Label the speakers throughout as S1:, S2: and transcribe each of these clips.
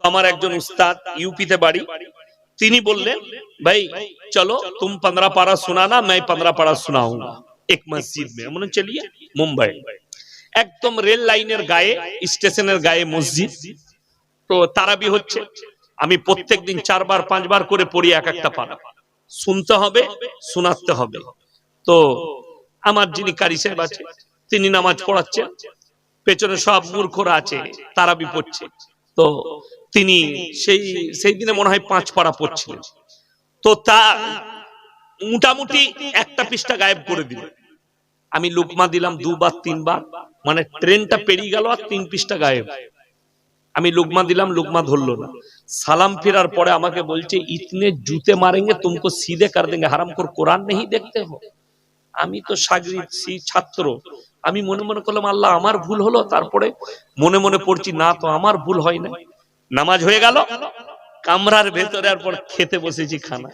S1: তো আমার একজন উস্তাদ ইউপিতে বাড়ি তিনি বললেন ভাই চলো তুম पंद्रह पारा सुनाना मैं पंद्रह पारा सुनाऊंगा एक मस्जिद में মনে চলিয়ে মুম্বাই একদম রেল লাইনের গায়ে স্টেশনের গায়ে মসজিদ তো তারাবি হচ্ছে আমি প্রত্যেকদিন চারবার পাঁচবার করে পড়ি এক একটা পারা শুনতে হবে শোনাতে হবে তো আমার যিনি কারি সাহেব আছে তিনি নামাজ পড়াচ্ছেন পেছনে সব মূর্খরা আছে তারাবি পড়ছে তো তিনি সেই সেই দিনে মনে হয় পাঁচ পাড়া পড়ছিলেন তো তা মোটামুটি একটা পৃষ্ঠা গায়েব করে দিল। আমি লুকমা দিলাম দুবার, তিনবার মানে ট্রেনটা পেরিয়ে গেল আর তিন পৃষ্ঠা গায়েব। আমি লুকমা দিলাম, লুকমা ধরলো না। সালাম ফেরার পরে আমাকে বলছে, ইতনে জুতে মারেঙ্গে, তুমকো সিধে কর দেঙ্গে, হারাম কর কোরআন নেই দেখতে হো। আমি তো সাগরিদ, সি ছাত্র। আমি মনে মনে করলাম, আল্লাহ, আমার ভুল হলো। তারপরে মনে মনে পড়ছি, না তো, আমার ভুল হয় না নামাজ হয়ে গেল কামরার ভেতরে আর পর খেতে বসেছি খানা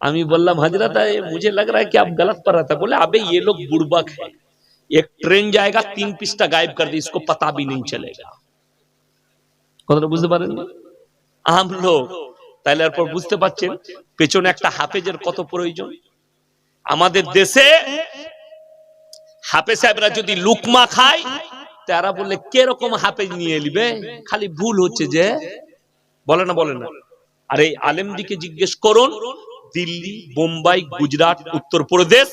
S1: আমি বললাম हजरत ये मुझे लग रहा है कि आप गलत कर रहा था बोले अबे ये लोग बुड़बक है एक ट्रेन जाएगा तीन पिस्टा गायब कर दी इसको पता भी नहीं चलेगा কথাটা বুঝতে পারেন আম লোক তাইলে এরপর বুঝতে পারছেন পেছনে একটা হাফেজের কত প্রয়োজন আমাদের দেশে হাফেজ সাহেবরা যদি লুকমা খায় তারা বললে, কীরকম হাফেজ নিয়ে নিবে? খালি ভুল হচ্ছে যে, বলে না বলে না। আর এই আলেমদিকে জিজ্ঞেস করুন, দিল্লি, বোম্বাই, গুজরাট, উত্তরপ্রদেশ,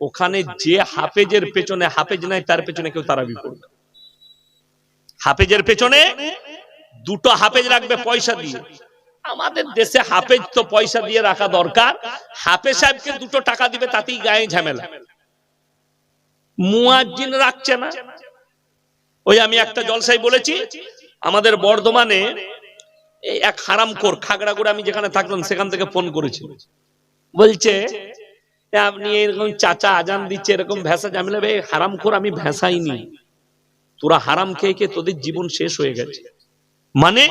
S1: ওখানে যে হাফেজের পেছনে, হাফেজ নাই, তার পেছনে কেউ তারাবি পড়বে হাফেজের পেছনে দুটো হাফেজ রাখবে পয়সা দিয়ে। আমাদের দেশে হাফেজ তো পয়সা দিয়ে রাখা দরকার। হাফেজ সাহেবকে দুটো টাকা দিবে, তাতেই গায়ে ঝামেলা। মুয়াজ্জিন রাখছে না। ওই আমি একটা জলসাই বলেছি, আমাদের বর্ধমানে এক হারামখোর, খাগড়াগুড়া আমি যেখানে থাকলাম সেখান থেকে ফোন করেছি। বলছে আপনি এরকম চাচা আজান দিচ্ছে, এরকম ভেসা জামিলা ভাই হারামখোর আমি ভেসাইনি তোরা হারাম খেয়ে খেয়ে তোদের জীবন শেষ হয়ে গেছে। মানে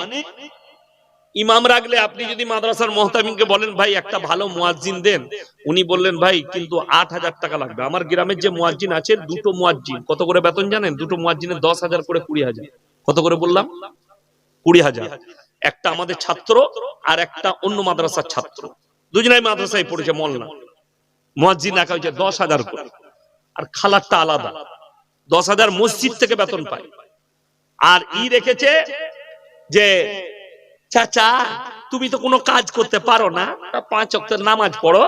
S1: ইমাম রাখলে আপনি যদি মাদ্রাসার মোহতামিনকে বলেন, ভাই, একটা ভালো মুয়াজ্জিন দেন। উনি বললেন, ভাই, কিন্তু আট হাজার টাকা লাগবে। আমার গ্রামের যে মুয়াজ্জিন আছে, দুটো মুয়াজ্জিন। কত করে বেতন জানেন? দুটো মুয়াজ্জিনের দশ হাজার করে কুড়ি হাজার। কত করে বললাম? কুড়ি হাজার। একটা আমাদের ছাত্র আর একটা অন্য মাদ্রাসার ছাত্র। দুজনাই মাদ্রাসায় পড়েছে মলনা মুয়াজ্জিন রাখা হয়েছে, দশ হাজার করে। আর খালারটা আলাদা। দশ হাজার মসজিদ থেকে বেতন পায়। আর ই রেখেছে যে চাচা, তুমি তো কোনো কাজ করতে পারো না। পাঁচ অক্টের নামাজ পড়ো।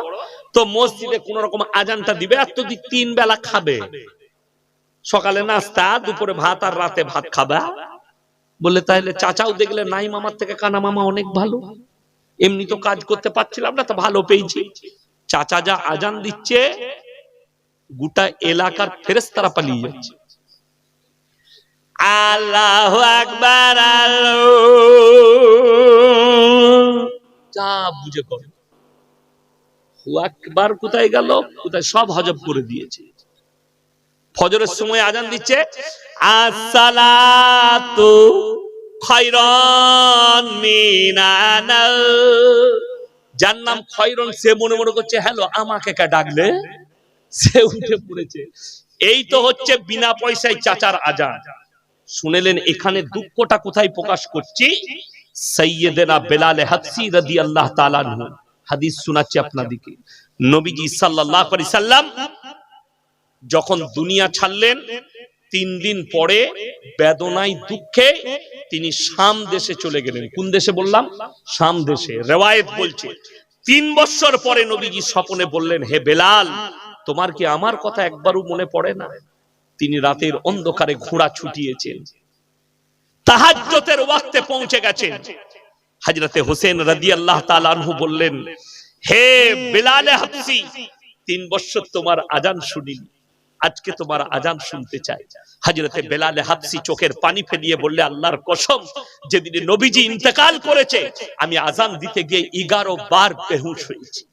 S1: তো মসজিদে কোন রকম আজানটা দিবে আর তুমি তিন বেলা খাবে। সকালে নাস্তা, দুপুরে ভাত আর রাতে ভাত খাবা। বলে তাহলে চাচাও দেখলে নাই মামার থেকে কানা মামা অনেক ভালো। এমনি তো কাজ করতে পারছিলাম না, তো ভালো পেয়েছি। চাচা যা আজান দিচ্ছে, গোটা এলাকার ফেরেস্তারা পালিয়ে যাচ্ছে। আল্লাহ আকবার যা বুঝে কর। আকবার কোথায় গেল? কোথায় সব হজব করে দিয়েছে। ফজরের সময় আজান দিচ্ছে, আসসালাতু খয়রন মিনানাল। যার নাম খয়রন সে মনে মনে করছে, হ্যালো, আমাকে কে ডাকলে? সে উঠে পড়েছে। এই তো হচ্ছে বিনা পয়সায় চাচার আজান। শুনেলেন, এখানে দুঃখটা কোথায় প্রকাশ করছি? সৈয়দেনা বেলাল হাদসি রাদি আল্লাহ তাআলা আনহু। হাদিস শোনাচ্ছি আপনাদেরকে। নবীজি আলাইহি সাল্লাম যখন দুনিয়া ছাড়লেন, তিন দিন পরে বেদনায় দুঃখে তিনি শাম দেশে চলে গেলেন। কোন দেশে বললাম? শাম দেশে। রেওয়ায়েত বলছে, তিন বছর পরে নবীজি স্বপনে বললেন, হে বেলাল, তোমার কি আমার কথা একবারও মনে পড়ে না? তিনি রাতের অন্ধকারে ঘোড়া ছুটিয়েছেন। তাহাজ্জতের ওয়াক্তে পৌঁছে গেছেন। হযরতে হোসেন রাদিয়াল্লাহু তাআলা আনহু বললেন, হে বেলাল হাবসি তিন বছর তোমার আজান শুনিনি। আজকে তোমার আজান শুনতে চাই। হযরতে বেলাল হাবসি চোখের পানি ফেলিয়ে বললে, আল্লাহর কসম, যেদিন নবীজি ইন্তেকাল করেছে, আমি আজান দিতে গিয়ে 11 বার বেহুশ হয়েছি।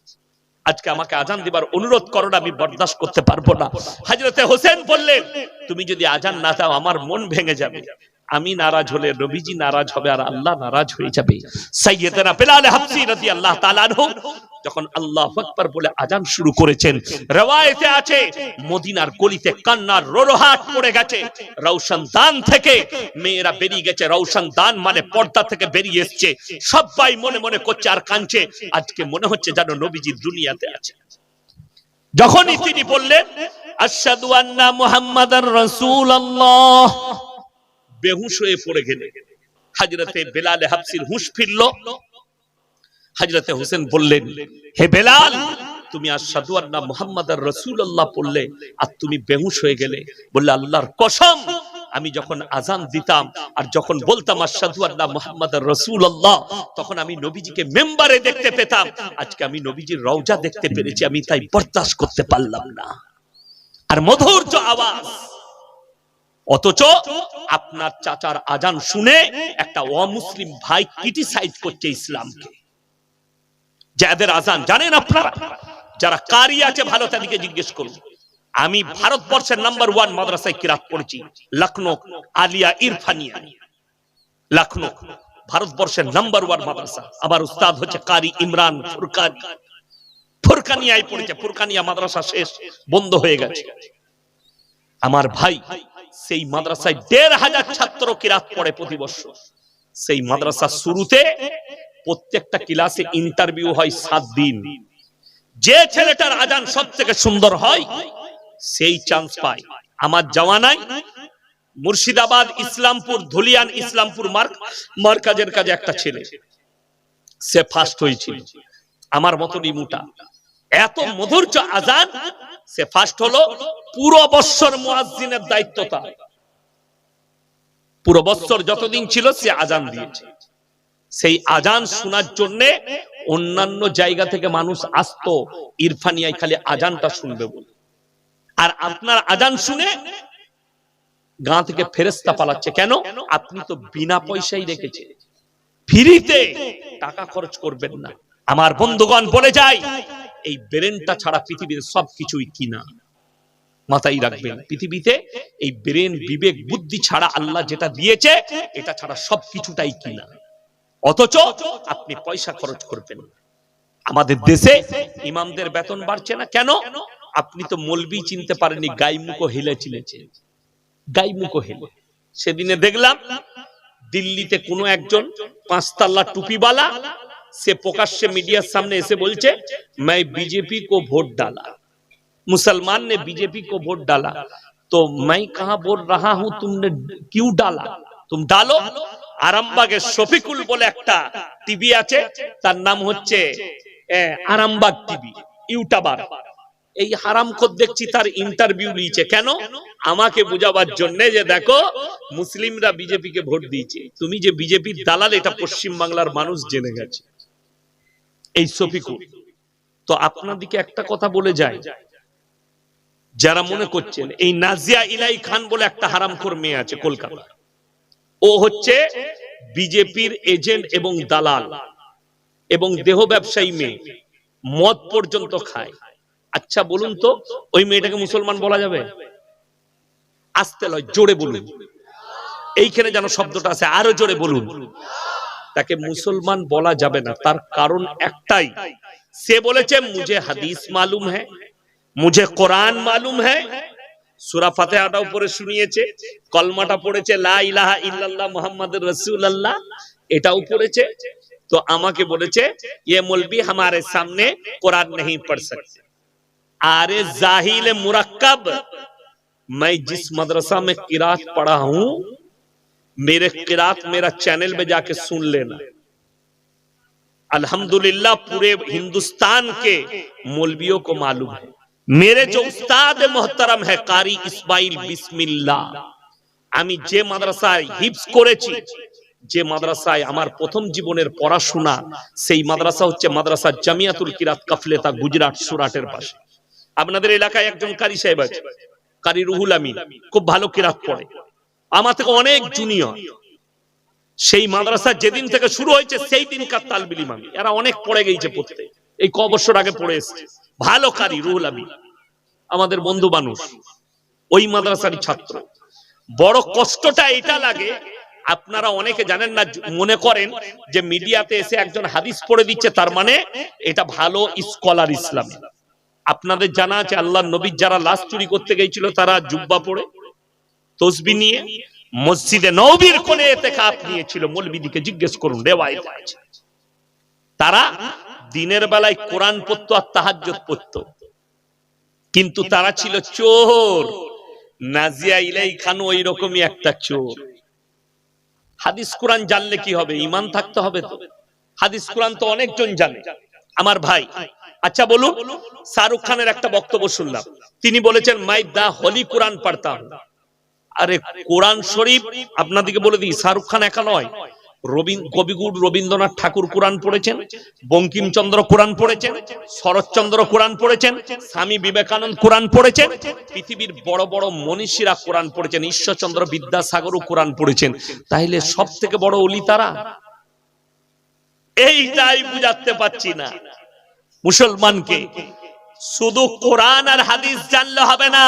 S1: আজকে আমাকে আজান দিবার অনুরোধ করো না, আমি বরদাস্ত করতে পারব না। হাজরতে হোসেন বললেন তুমি যদি আজান না দাও আমার মন ভেঙে যাবে। আমি নারাজ হলে নবীজি নারাজ হবে আর আল্লাহ নারাজ হয়ে যাবে। সাইয়েদেনা বেলাল হাবসি রাদিয়াল্লাহু তাআলা আনহু যখন আল্লাহ আকবার বলে আজান শুরু করেছেন, রেওয়ায়েতে আছে, মদিনার গলিতে কান্নার রোরহাট পড়ে গেছে। রৌশন দান থেকে মেয়েরা বেরিয়ে গেছে। রৌশন দান মানে পর্দা থেকে বেরিয়ে এসছে। সবাই মনে মনে করছে আর কাঁদছে। আজকে মনে হচ্ছে যেন নবীজি দুনিয়াতে আছে। যখনই তিনি বললেন, আশহাদু আন্না মুহাম্মাদার রাসূলুল্লাহ বেহুশ হয়ে পড়ে গেলেন হযরতে বেলাল হাবসির হুঁশ ফিরল। হযরতে হোসেন বললেন, হে বেলাল, তুমি আশহাদু আন্না মুহাম্মাদার রাসূলুল্লাহ পড়লে আর তুমি বেহুশ হয়ে গেলে। বললে, আল্লাহর কসম, আমি যখন আজান দিতাম আর যখন বলতাম আশহাদু আন্না মুহাম্মাদার রাসূলুল্লাহ, তখন আমি নবীজিকে মেম্বারে দেখতে পেতাম। আজকে আমি নবীজির রওজা দেখতে পেরেছি, আমি তাই বরদাস্ত করতে পারলাম না। আর মধুর আওয়াজ অথচ আপনার চাচার আজান শুনে একটা অমুসলিম ভাই ক্রিটিসাইজ করছে ইসলামকে। যাদের আজান জানেন আপনারা, যারা কারি আছে ভালো তাদেরকে জিজ্ঞেস করুন। আমি ভারতবর্ষের নাম্বার ওয়ান মাদ্রাসায় কিরাত পড়েছি লখনৌ আলিয়া, ইরফানিয়া। লখনৌ ভারতবর্ষের নাম্বার ওয়ান মাদ্রাসা। আমার উস্তাদ হচ্ছে কারি ইমরান ফুরকানি। ফুরকানিয়ায় পড়েছে, ফুরকানিয়া মাদ্রাসা শেষ, বন্ধ হয়ে গেছে। আমার ভাই সেই মাদ্রাসায় দেড় হাজার ছাত্র কিরাত পড়ে প্রতি বছর। সেই মাদ্রাসা শুরুতে প্রত্যেকটা ক্লাসে ইন্টারভিউ হয় সাত দিন। যে ছেলেটার আজান সব থেকে সুন্দর হয় সেই চান্স পায়। আমার জামানায় মুর্শিদাবাদ ইসলামপুর ধুলিয়ান ইসলামপুর মার্ক মার্কাজের কাজে একটা ছেলে। সে ফার্স্ট হয়েছিল। আমার মতনই মোটা। এত মধুর্য আজান সে ফার্স্ট হলো পুরো বৎসর মুয়াজ্জিনের দায়িত্ব তার। পুরো বৎসর যতদিন ছিল সে আজান দিয়েছে। সেই আজান শোনার জন্য অন্যান্য জায়গা থেকে মানুষ আসতো, ইরফানিয়ায় খালি আজানটা শুনবে বলে। আর আপনার আজান শুনে গাঁ থেকে ফেরেস্তা পালাচ্ছে। কেন? আপনি তো বিনা পয়সাই রেখেছে ফ্রিতে টাকা খরচ করবেন না। আমার বন্ধুগণ বলে যায় এই ব্রেনটা ছাড়া পৃথিবীর সবকিছুই কিনা? মাথায় রাখবেন, পৃথিবীতে এই ব্রেন, বিবেক, বুদ্ধি ছাড়া আল্লাহ যেটা দিয়েছে, এটা ছাড়া সবকিছুটাই কিনা? অথচ আপনি পয়সা খরচ করবেন। আমাদের দেশে ইমামদের বেতন বাড়ছে না কেন? আপনি তো মলবি চিনতে পারেননি, গাইমুখো হেলে চিনেছে গাইমুখো হেলে। সেদিনে দেখলাম দিল্লিতে কোনো একজন পাঁচতাল্লা টুপিওয়ালা সে প্রকাশ্যে মিডিয়ার সামনে এসে বলছে मैं बीजेपी को वोट डाला मुसलमान ने बीजेपी को वोट डाला तो मैं कहा बोल रहा हूं तुमने क्यों डाला तुम डालो আরামবাগের শফিকুল বলে একটা টিভি আছে তার নাম হচ্ছে আহ, আরামবাগ টিভি ইউটাবার এই হারামখোর দেখছি তার ইন্টারভিউ নিয়েছে কেন আমাকে বুঝাবার জন্য যে দেখো মুসলিমরা বিজেপিকে ভোট দিয়েছে তুমি যে বিজেপির দালাল এটা পশ্চিম বাংলার মানুষ জেনে গেছে এই শফিকুল। তো আপনাদিকে একটা কথা বলে যায়। যারা মনে করছেন, এই নাজিয়া ইলাই খান বলে একটা হারামখোর মেয়ে আছে কলকাতা ও হচ্ছে বিজেপির এজেন্ট এবং দালাল এবং দেহ ব্যবসায়ী মেয়ে। মদ পর্যন্ত খায়। আচ্ছা বলুন তো, ওই মেয়েটাকে মুসলমান বলা যাবে? আসতে লয়, জোরে বলুন। এইখানে যেন শব্দটা আছে আরও জোরে বলুন। তাকে মুসলমান বলা যাবে না তার কারণ একটাই সে বলেছে মুঝে হাদিস মালুম হ্যাঁ মুঝে কোরআন মালুম হ্যাঁ সুরা ফাতেহাটা উপরে শুনিয়েছে কলমাটা পড়েছে লা ইলাহা ইল্লাল্লাহ মুহাম্মাদুর রাসূলুল্লাহ এটাও পড়েছে তো আমাকে বলেছে ये मौलवी हमारे सामने कुरान नहीं पढ़ सकते अरे जाहिल मुरक्कब मैं जिस मदरसा में किरात पढ़ा हूं मेरे किरात मेरा चैनल में जाके सुन लेना अल्हम्दुलिल्लाह पूरे हिंदुस्तान के मौलवियों को मालूम है मेरे जो उस्ताद मोहतरम है कारी इस्माइल बिस्मिल्लाह আমি যে মাদ্রাসায় হিপস করেছি যে মাদ্রাসায় আমার প্রথম জীবনের পড়াশোনা সেই মাদ্রাসা হচ্ছে মাদ্রাসা জামিয়াতুল কিরাত কাফলেতা গুজরাট সুরাটের পাশে আপনাদের এলাকায় একজন কারি সাহেব আছে কারি রুহুল আমিন খুব ভালো কিরাত পড়ে আমার থেকে অনেক জুনিয়র সেই মাদ্রাসা যেদিন থেকে শুরু হয়েছে, সেই দিনকার তালবিলিম আমি এরা অনেক পড়ে গেছে পড়তে। এই ক বছর আগে পড়ে এসছে। ভালো কারি, রুহুল আমিন। আমাদের বন্ধু মানুষ ওই মাদ্রাসারই ছাত্র। বড় কষ্টটা এটা লাগে, আপনারা অনেকে জানেন না মনে করেন যে মিডিয়াতে এসে একজন হাদিস পড়ে দিচ্ছে, তার মানে এটা ভালো স্কলার ইসলাম। আপনাদের জানা আছে আল্লাহ নবীর যারা লাশ চুরি করতে গিয়েছিল তারা জুব্বা পড়ে। তসবি নিয়ে মসজিদে নবীর কোণে এতে কাপ নিয়েছিল। মৌলবিদিকে জিজ্ঞেস করুন রেওয়ায়ত আছে তারা দিনের বেলায় কোরআন পড়তো আর তাহাজ্জুদ পড়তো। কিন্তু তারা ছিল চোর। নাজিয়া ইলাই খান ওই রকমই একটা চোর। হাদিস কোরআন জানলে কি হবে? ইমান থাকতে হবে তো। হাদিস কোরআন তো অনেকজন জানে। আমার ভাই আচ্ছা বলুন, শাহরুখ খানের একটা বক্তব্য শুনলাম। তিনি বলেছেন, মাই দা হলি কোরআন পড়তাম। আরে কোরআন শরীফ আপনাদেরকে বলে দিই, শাহরুখ খান একা নয়। কবিগুরু রবীন্দ্রনাথ ঠাকুর কোরআন পড়েছেন, বঙ্কিমচন্দ্র কোরআন পড়েছেন, শরৎচন্দ্র কোরআন পড়েছেন, স্বামী বিবেকানন্দ কোরআন পড়েছেন, পৃথিবীর বড় বড় মনীষীরা কোরআন পড়েছেন, ঈশ্বরচন্দ্র বিদ্যাসাগরও কোরআন পড়েছেন। তাইলে সব থেকে বড় অলি তারা? এইটাই বুঝাতে পাচ্ছি না। মুসলমানকে, শুধু কোরআন আর হাদিস জানলে হবে না।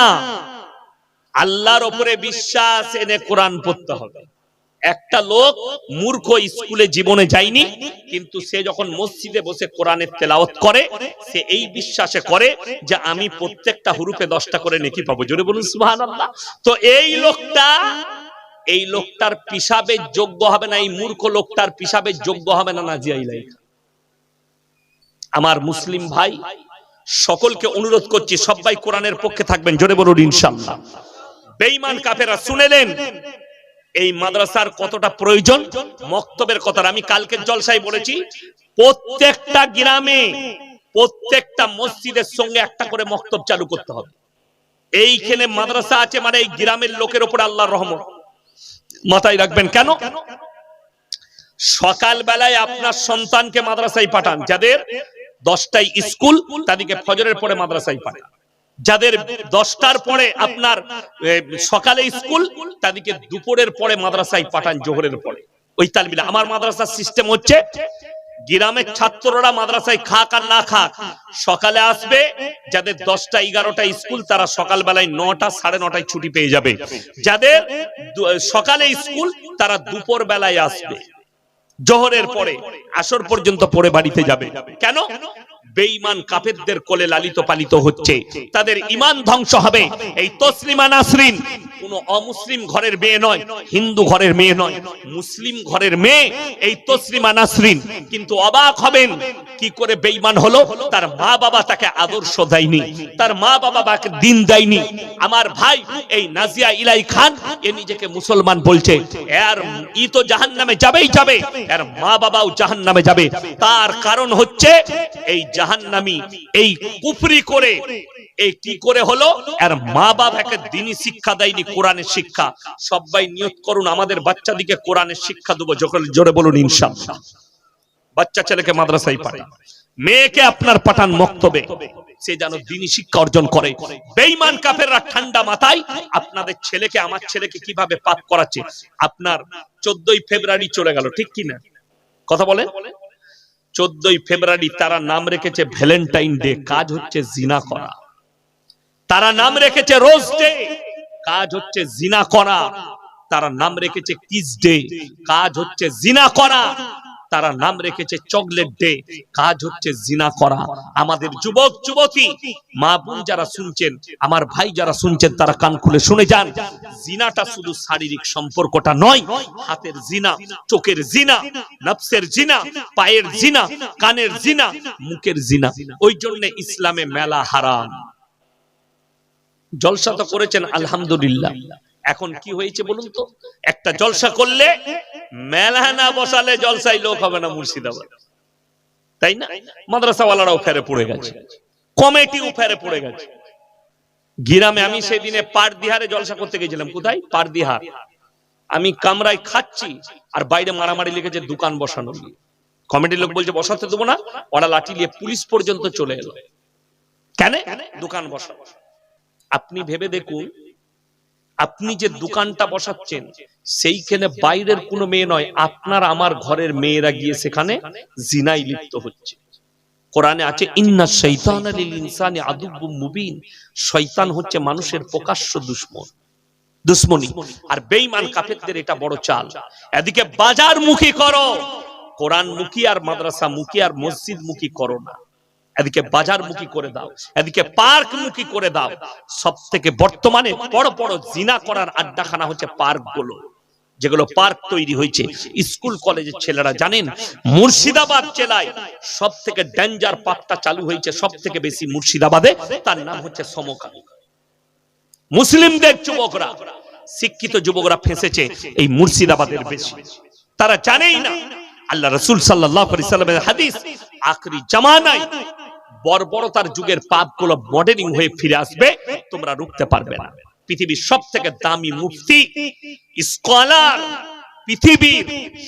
S1: আল্লাহর ওপরে বিশ্বাস এনে কোরআন পড়তে হবে। একটা লোক মূর্খ স্কুলে জীবনে যায়নি, কিন্তু সে যখন মসজিদে বসে কোরআনের তেলাওয়াত করে, সে এই বিশ্বাসে করে যে আমি প্রত্যেকটা হুরুফে দশটা করে নেকি পাবো। জোরে বলুন, সুবহানাল্লাহ। তো এই লোকটা, এই লোকটার পিসাবের যোগ্য হবে না, এই মূর্খ লোকটার পিসাবের যোগ্য হবে না নাজিয়া ইলাই আমার মুসলিম ভাই, সকলকে অনুরোধ করছি, সবাই কোরআনের পক্ষে থাকবেন, জোরে বলুন, ইনশাআল্লাহ। বেঈমান কাফেরা শুনেলেন এই মাদ্রাসার কতটা প্রয়োজন? মক্তবের কথা আমি কালকের জলসায় বলেছি। প্রত্যেকটা গ্রামে, প্রত্যেকটা মসজিদের সঙ্গে একটা করে মক্তব চালু করতে হবে। এইখানে মাদ্রাসা আছে মানে এই গ্রামের লোকের উপর আল্লাহর রহমত। মাথায় রাখবেন কেন? সকাল বেলায় আপনার সন্তানকে মাদ্রাসায় পাঠান, যাদের দশটায় স্কুল, তাদেরকে ফজরের পরে মাদ্রাসায় পাঠান। যাদের দশটার পরে আপনার সকালে স্কুল, তাদেরকে দুপুরের পরে মাদ্রাসায় পাঠান জোহরের পরে। ওই তালবিলা আমার মাদ্রাসার সিস্টেম হচ্ছে, গ্রামের ছাত্ররা মাদ্রাসায় খাক আর না খাক, সকালে আসবে, যাদের দশটা এগারোটা স্কুল, তারা সকাল বেলায় নটা, সাড়ে নটায় ছুটি পেয়ে যাবে। যাদের সকালে স্কুল, তারা দুপুর বেলায় আসবে। জোহরের পরে, আসর পর্যন্ত পরে বাড়িতে যাবে। কেন? বেঈমান কাফেরদের কোলে লালিত পালিত হচ্ছে। তাদের ইমান ধ্বংস হবে। এই তসলিমা নাসরিন কোন অমুসলিম ঘরের মেয়ে নয়, হিন্দু ঘরের মেয়ে নয়, মুসলিম ঘরের মেয়ে এই তসলিমা নাসরিন। কিন্তু অবাক হবেন কি করে বেঈমান হলো? তার মা বাবা তাকে আদর্শ দেয়নি, তার মা বাবা তাকে দিন দেয়নি। আমার ভাই এই নাজিয়া ইলাই খান, এ নিজেকে মুসলমান বলছে। এর ই তো জাহান্নামে যাবেই যাবে, এর মা বাবাও জাহান্নামে যাবে। তার কারণ হচ্ছে এই জাহান্নামি এই কুফরি করে। এই কি করে হলো? মা দিনই শিক্ষা দেয়নি কোরআনের শিক্ষা। সবাই নিয়ত করুন, আমাদের কোরআনের শিক্ষা দেবো, যখন জোরে বলুন বাচ্চা ছেলেকে মাদ্রাসায় মেয়েকে আপনার পাঠান মক্তবে। সে যেন দিনই শিক্ষা অর্জন করে। বেঈমান কাফেররা ঠান্ডা মাথায় আপনাদের ছেলেকে, আমার ছেলেকে কীভাবে পাপ করাচ্ছে? আপনার চোদ্দই ফেব্রুয়ারি চলে গেল, ঠিক কি না কথা বলেন। চোদ্দই ফেব্রুয়ারি তারা নাম রেখেছে ভ্যালেন্টাইন ডে, কাজ হচ্ছে জিনা করা। তারা নাম রেখেছে রোজ ডে, কাজ হচ্ছে জিনা করা। তারা নাম রেখেছে কিস ডে, কাজ হচ্ছে জিনা করা। তারা নাম রেখেছে চকলেট ডে। কাজ হচ্ছে জিনা করা। আমাদের যুবক, যুবতী, মা বোন যারা শুনছেন, আমার ভাই যারা শুনছেন, তারা কান খুলে শুনে যান। জিনাটা শুধু শারীরিক সম্পর্কটা নয়, হাতের জিনা, চোখের জিনা, নফসের জিনা, পায়ের জিনা, কানের জিনা, মুখের জিনা। ওই জন্য ইসলামে মেলা হারাম। জলসা তো করেছেন, আলহামদুলিল্লাহ। এখন কি হয়েছে বলুন তো? একটা জলসা করলে মেলা না বসালে জলসাই লোক হবে না মুর্শিদাবাদ। তাই না? মাদ্রাসাওয়ালারাও ফেরে পড়ে গেছে। কমিটিও ফেরে পড়ে গেছে। গিরামে আমি সেদিনে পারদিহারে জলসা করতে গেছিলাম। কোথায়? পারদিহার আমি কামরায় খাচ্ছি আর বাইরে মারামারি লেগেছে দোকান বসানো কমিটির লোক বলছে বসাতে দেবো না। ওরা লাঠি নিয়ে পুলিশ পর্যন্ত চলে এলো। কেন? দোকান বসাবো আপনি ভেবে দেখুন আপনি যে দোকানটা বসাচ্ছেন সেইখানে বাইরের কোনো মেয়ে নয় আপনার আমার ঘরের মেয়েরা গিয়ে সেখানে জিনাই লিপ্ত হচ্ছে। কোরআনে আছে ইন্না শৈতান লিল ইনসানি আদুব্বুম মুবিন। শয়তান হচ্ছে মানুষের প্রকাশ্য দুশ্মন। দুশ্মনী। আর বেঈমান কাফেরদের এটা বড় চাল। এদিকে বাজার মুখী করো। কোরআন মুখী আর মাদ্রাসা মুখী আর মসজিদ মুখী করো না। এদিকে বাজার মুখী করে দাও এদিকে পার্ক মুখী করে দাও। সব থেকে বর্তমানে বড় বড় জিনা করার আড্ডাখানা হচ্ছে পার্কগুলো যেগুলো পার্ক তৈরি হয়েছে স্কুল কলেজের ছেলেরা জানেন মুর্শিদাবাদ জেলায় সব থেকে ডেঞ্জার পার্কটা চালু হয়েছে সব থেকে বেশি মুর্শিদাবাদে তার নাম হচ্ছে সমকামী মুসলিমদের যুবকরা শিক্ষিত যুবকরা ফেঁসেছে এই মুর্শিদাবাদের বেশি। তারা জানেই না আল্লাহ রসুল সাল্লাহ সাল্লামের হাদিস আখরি জামানায় বর্বরতার যুগের পাপগুলো মডেলিং হয়ে ফিরে আসবে, তোমরা রুখতে পারবে না। পৃথিবীর সব থেকে দামি মুফতি স্কলার পৃথিবীর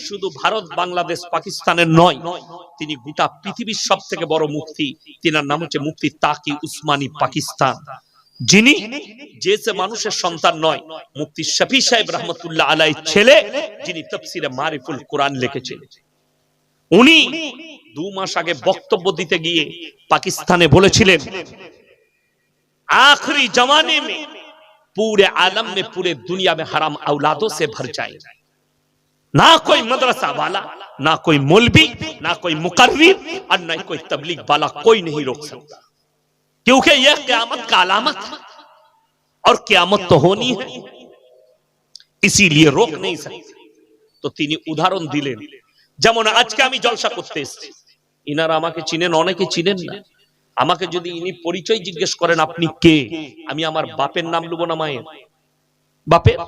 S1: শুধু ভারত, বাংলাদেশ, পাকিস্তানের নয়, তিনি গোটা পৃথিবীর সব থেকে বড় মুফতি। তিনার নাম হচ্ছে মুফতি তাকি উসমানী পাকিস্তান। যিনি যে সে মানুষের সন্তান নয়, মুফতি শফি সাহেব রহমতুল্লাহ আলাই ছেলে, যিনি তফসিরে মারিফুল কোরআন লিখেছেন। উনি দু মাস আগে বক্তব্য দিতে গিয়ে পাকিস্তানে বলেছিলেন आखिरी जमाने में पूरे आलम में पूरे दुनिया में हराम औलादों से भर जाएगा ना कोई मदरसा वाला ना कोई मौलवी ना कोई मुकर्रिर और ना कोई तबलीग वाला कोई नहीं रोक सकता क्योंकि यह क्यामत का अलामत है और क्यामत तो होनी है इसीलिए रोक नहीं सकते তো তিনি উদাহরণ দিলেন যেমন আজকে আমি জলসা করতে এসেছি। ইনারা আমাকে চিনেন, অনেকে চিনেন না। আমাকে যদি ইনি পরিচয় জিজ্ঞেস করেন, আপনি কে? আমি আমার বাপের নাম লুবো না মায়ের? বাপের?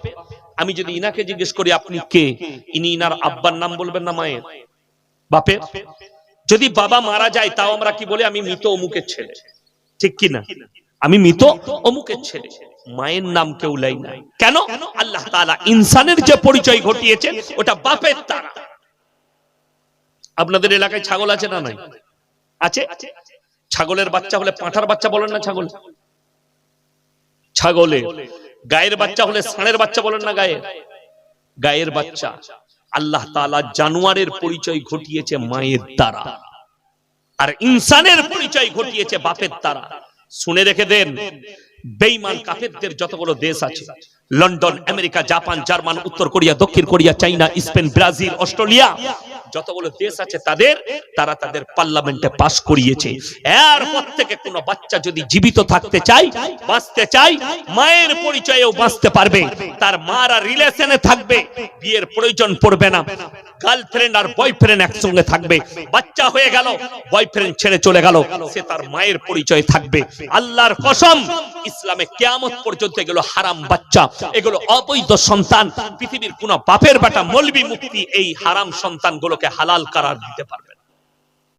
S1: আমি যদি ইনাকে জিজ্ঞেস করি, আপনি কে? ইনি ইনার আব্বার নাম বলবেন না মায়ের? বাপের? যদি বাবা মারা যায়, তাও আমরা কি বলি, আমি মৃত অমুকের ছেলে ঠিক কি না? আমি মৃত অমুকের ছেলে। মায়ের নাম কেউ লাই নাই কেন? আল্লাহ তাআলা ইনসানের যে পরিচয় ঘটিয়েছেন, ওটা বাপের তারা আপনাদের এলাকায় ছাগল আছে না নাই? আছে? ছাগলের বাচ্চা হলে পাঁঠার বাচ্চা বলেন না ছাগল? ছাগলে। গায়ের বাচ্চা হলে ষাঁড়ের বাচ্চা বলেন না গায়ের? গায়ের বাচ্চা। আল্লাহ তাআলা জানোয়ারের পরিচয় ঘটিয়েছে মায়ের দ্বারা। আর ইনসানের পরিচয় ঘটিয়েছে বাপের দ্বারা। শুনে রেখে দেন, বেঈমান কাফেরদের যতগুলো দেশ আছে, লন্ডন, আমেরিকা, জাপান, জার্মান, উত্তর কোরিয়া, দক্ষিণ Korea, China, Spain, Brazil, Australia যতগুলো দেশ আছে তাদের, তারা তাদের পার্লামেন্টে পাশ করিয়েছে। এরপর থেকে কোন বাচ্চা যদি জীবিত থাকতে চায়, বাঁচতে চায়, মায়ের পরিচয়েও বাঁচতে পারবে। তার মারা রিলেশনে থাকবে, বিয়ের প্রয়োজন পড়বে না। গার্লফ্রেন্ড আর বয়ফ্রেন্ড একসঙ্গে থাকবে। বাচ্চা হয়ে গেল, বয়ফ্রেন্ড ছেড়ে চলে গেল, সে তার মায়ের পরিচয় থাকবে। আল্লাহর কসম, ইসলামে কেয়ামত পর্যন্ত এগুলো হারাম বাচ্চা। এগুলো অবৈধ সন্তান, পৃথিবীর কোন বাপের বেটা মলবি মুক্তি এই হারাম সন্তানগুলোকে হালাল করার দিতে পারবে